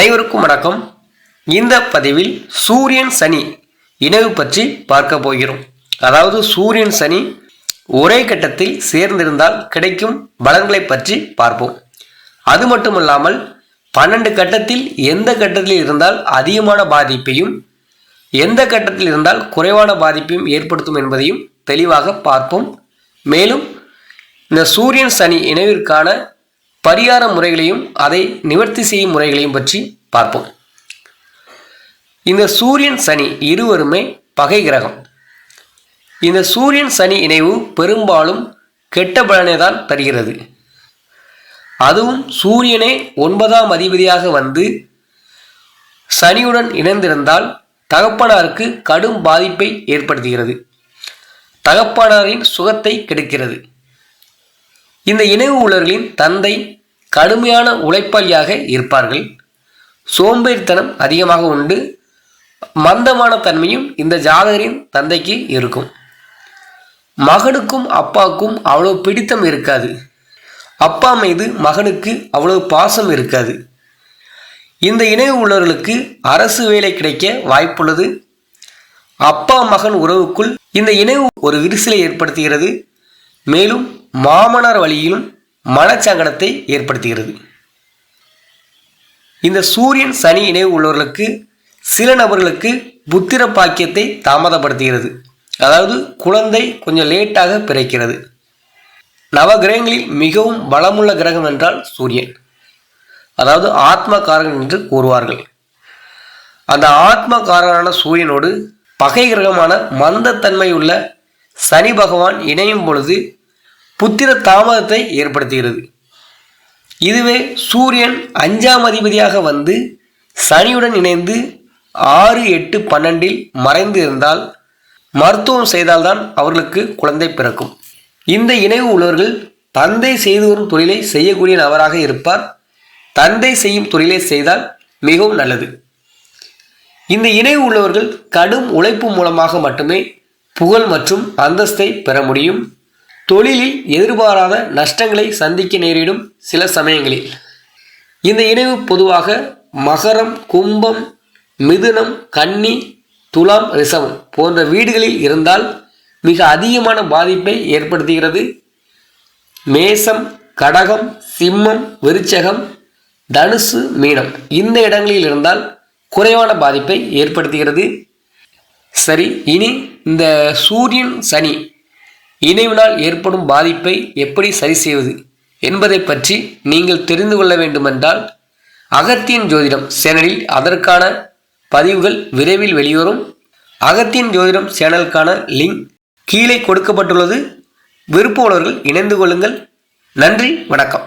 அனைவருக்கும் வணக்கம். இந்த பதிவில் சூரியன் சனி இணைவு பற்றி பார்க்க போகிறோம். அதாவது சூரியன் சனி ஒரே கட்டத்தில் சேர்ந்திருந்தால் கிடைக்கும் பலன்களை பற்றி பார்ப்போம். அது மட்டுமல்லாமல் பன்னெண்டு கட்டத்தில் எந்த கட்டத்தில் இருந்தால் அதிகமான பாதிப்பையும் எந்த கட்டத்தில் இருந்தால் குறைவான பாதிப்பையும் ஏற்படுத்தும் என்பதையும் தெளிவாக பார்ப்போம். மேலும் இந்த சூரியன் சனி இணைவிற்கான பரிகார முறைகளையும் அதை நிவர்த்தி செய்யும் முறைகளையும் பற்றி பார்ப்போம். இந்த சூரியன் சனி இருவருமே பகை கிரகம். இந்த சூரியன் சனி இணைவு பெரும்பாலும் கெட்ட பலனை தான் தருகிறது. அதுவும் சூரியனே ஒன்பதாம் அதிபதியாக வந்து சனியுடன் இணைந்திருந்தால் தகப்பனாருக்கு கடும் பாதிப்பை ஏற்படுத்துகிறது. தகப்பனாரின் சுகத்தை கெடுக்கிறது. இந்த இணைவு உள்ளவர்களின் தந்தை கடுமையான உழைப்பாளியாக இருப்பார்கள். சோம்பேறித்தனம் அதிகமாக உண்டு. மந்தமான தன்மையும் இந்த ஜாதகரின் தந்தைக்கு இருக்கும். மகனுக்கும் அப்பாவுக்கும் அவ்வளவு பிடித்தம் இருக்காது. அப்பா மீது மகனுக்கு அவ்வளவு பாசம் இருக்காது. இந்த இணைவு உள்ளவர்களுக்கு அரசு வேலை கிடைக்க வாய்ப்புள்ளது. அப்பா மகன் உறவுக்குள் இந்த இணைவு ஒரு விரிசலை ஏற்படுத்துகிறது. மேலும் மாமனார் வழியிலும் மனச்சங்கடத்தை ஏற்படுத்துகிறது. இந்த சூரியன் சனி இணைவு உள்ளவர்களுக்கு சில நபர்களுக்கு புத்திர பாக்கியத்தை தாமதப்படுத்துகிறது. அதாவது குழந்தை கொஞ்சம் லேட்டாக பிறக்கிறது. நவ கிரகங்களில் மிகவும் பலமுள்ள கிரகம் என்றால் சூரியன். அதாவது ஆத்ம காரகன் என்று கூறுவார்கள். அந்த ஆத்ம காரகனான சூரியனோடு பகை கிரகமான மந்தத்தன்மை உள்ள சனி பகவான் இணையும் பொழுது புத்திர தாமதத்தை ஏற்படுத்துகிறது. இதுவே சூரியன் அஞ்சாம் அதிபதியாக வந்து சனியுடன் இணைந்து ஆறு எட்டு பன்னெண்டில் மறைந்து இருந்தால் மருத்துவம் செய்தால்தான் அவர்களுக்கு குழந்தை பிறக்கும். இந்த இணைவு உள்ளவர்கள் தந்தை செய்து வரும் தொழிலை செய்யக்கூடிய நபராக இருப்பார். தந்தை செய்யும் தொழிலை செய்தால் மிகவும் நல்லது. இந்த இணைவு உள்ளவர்கள் கடும் உழைப்பு மூலமாக மட்டுமே புகழ் மற்றும் அந்தஸ்தை பெற முடியும். தொழிலில் எதிர்பாராத நஷ்டங்களை சந்திக்க நேரிடும் சில சமயங்களில். இந்த இணைவு பொதுவாக மகரம் கும்பம் மிதுனம் கன்னி துலாம் ரிசவம் போன்ற வீடுகளில் இருந்தால் மிக அதிகமான பாதிப்பை ஏற்படுத்துகிறது. மேசம் கடகம் சிம்மம் விருச்சகம் தனுசு மீனம் இந்த இடங்களில் இருந்தால் குறைவான பாதிப்பை ஏற்படுத்துகிறது. சரி இனி இந்த சூரியன் சனி இணைவினால் ஏற்படும் பாதிப்பை எப்படி சரி செய்வது என்பதை பற்றி நீங்கள் தெரிந்து கொள்ள வேண்டுமென்றால் அகத்தியன் ஜோதிடம் சேனலில் அதற்கான பதிவுகள் விரைவில் வெளிவரும். அகத்தியன் ஜோதிடம் சேனலுக்கான லிங்க் கீழே கொடுக்கப்பட்டுள்ளது. விருப்பமுள்ளவர்கள் இணைந்து கொள்ளுங்கள். நன்றி வணக்கம்.